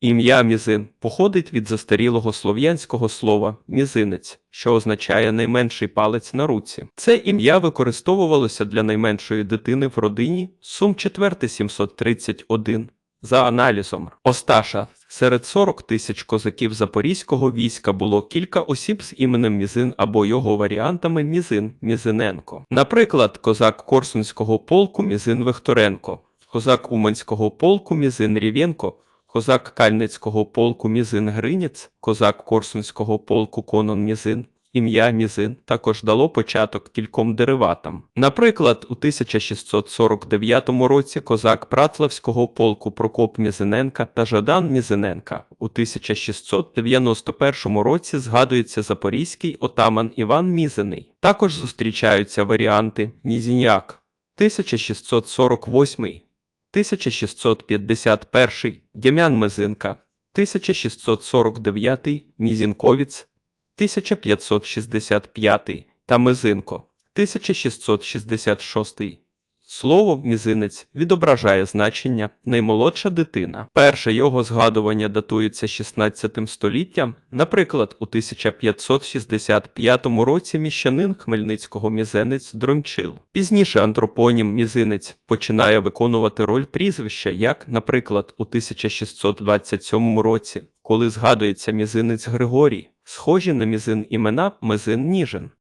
Ім'я Мізин походить від застарілого слов'янського слова мізинець, що означає найменший палець на руці. Це ім'я використовувалося для найменшої дитини в родині Сум 4 731. За аналізом Осташа серед 40 тисяч козаків запорізького війська було кілька осіб з іменем Мізин або його варіантами Мізин Мізиненко. Наприклад, козак Корсунського полку Мізин Вихторенко, козак Уманського полку Мізин Рів'єнко, козак Кальницького полку Мізин Гриніц, козак Корсунського полку Конон Мізин. Ім'я Мізин також дало початок кільком дериватам. Наприклад, у 1649 році козак Пратлавського полку Прокоп Мізиненка та Жадан Мізиненка. У 1691 році згадується запорізький отаман Іван Мізиний. Також зустрічаються варіанти Мізіняк 1648, 1651, Дім'ян Мизинка, 1649, Мізінковіць, 1565 та Мизинко 1666. Слово мізинець відображає значення наймолодша дитина. Перше його згадування датується 16 століттям. Наприклад, у 1565 році міщанин Хмельницького мізенець Дрончил. Пізніше антропонім мізинець починає виконувати роль прізвища, як, наприклад, у 1627 році, коли згадується мізинець Григорій, схожі на мізин імена Мизин Ніжин.